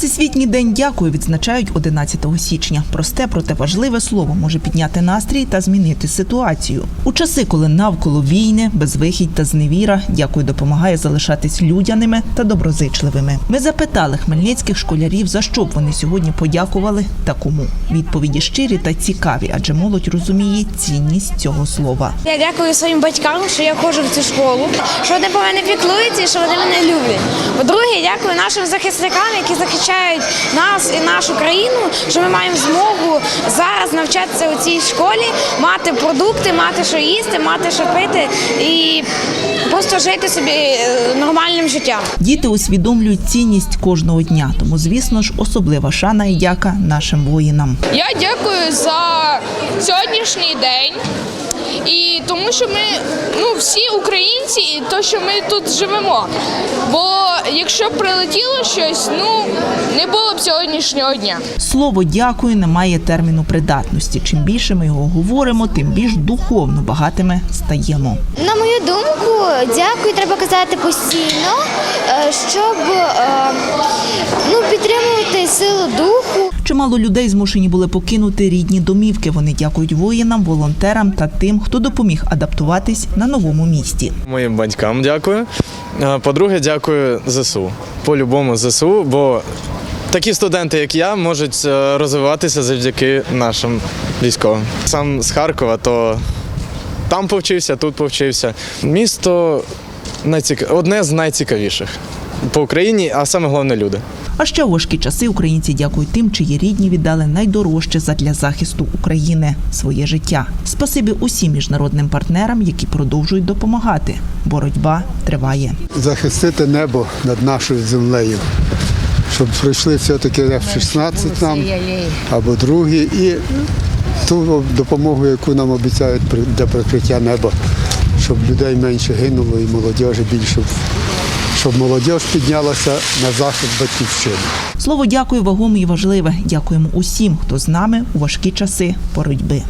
Всесвітній день дякую відзначають 11 січня. Просте, проте важливе слово може підняти настрій та змінити ситуацію. У часи, коли навколо війни, безвихідь та зневіра, дякую допомагає залишатись людяними та доброзичливими. Ми запитали хмельницьких школярів, за що б вони сьогодні подякували та кому. Відповіді щирі та цікаві, адже молодь розуміє цінність цього слова. Я дякую своїм батькам, що я ходжу в цю школу, що вони по мене піклуються і що вони мене люблять. По-друге, дякую нашим захисникам, які захищають нас і нашу країну, що ми маємо змогу зараз навчатися у цій школі, мати продукти, мати що їсти, мати що пити і просто жити собі е, нормальним життям. Діти усвідомлюють цінність кожного дня, тому, звісно ж, особлива шана і дяка нашим воїнам. Я дякую за сьогоднішній день. І тому, що ми ну всі українці, і то, що ми тут живемо. Бо якщо б прилетіло щось, ну не було б сьогоднішнього дня. Слово дякую не має терміну придатності. Чим більше ми його говоримо, тим більш духовно багатими стаємо. На мою думку, дякую треба казати постійно, е, щоб е, ну, підтримувати силу духу. Чимало людей змушені були покинути рідні домівки. Вони дякують воїнам, волонтерам та тим, хто допоміг адаптуватись на новому місті. Моїм батькам дякую. По-друге, дякую ЗСУ. По-любому ЗСУ, бо такі студенти, як я, можуть е, розвиватися завдяки нашим військовим. Сам з Харкова, то там повчився, тут повчився. Місто найціка... одне з найцікавіших по Україні, а саме головне люди. А ще важкі часи українці дякують тим, чиї рідні віддали найдорожче задля захисту України своє життя. Спасибі усім міжнародним партнерам, які продовжують допомагати. Боротьба триває. захистити небо над нашою землею, щоб пройшли все-таки F-16 нам або другі, і ту допомогу, яку нам обіцяють для прикриття неба, щоб людей менше гинуло і молодіжі більше, щоб молодіж піднялася на захист батьківщини. Слово дякую вагоме і важливе. Дякуємо усім, хто з нами у важкі часи боротьби.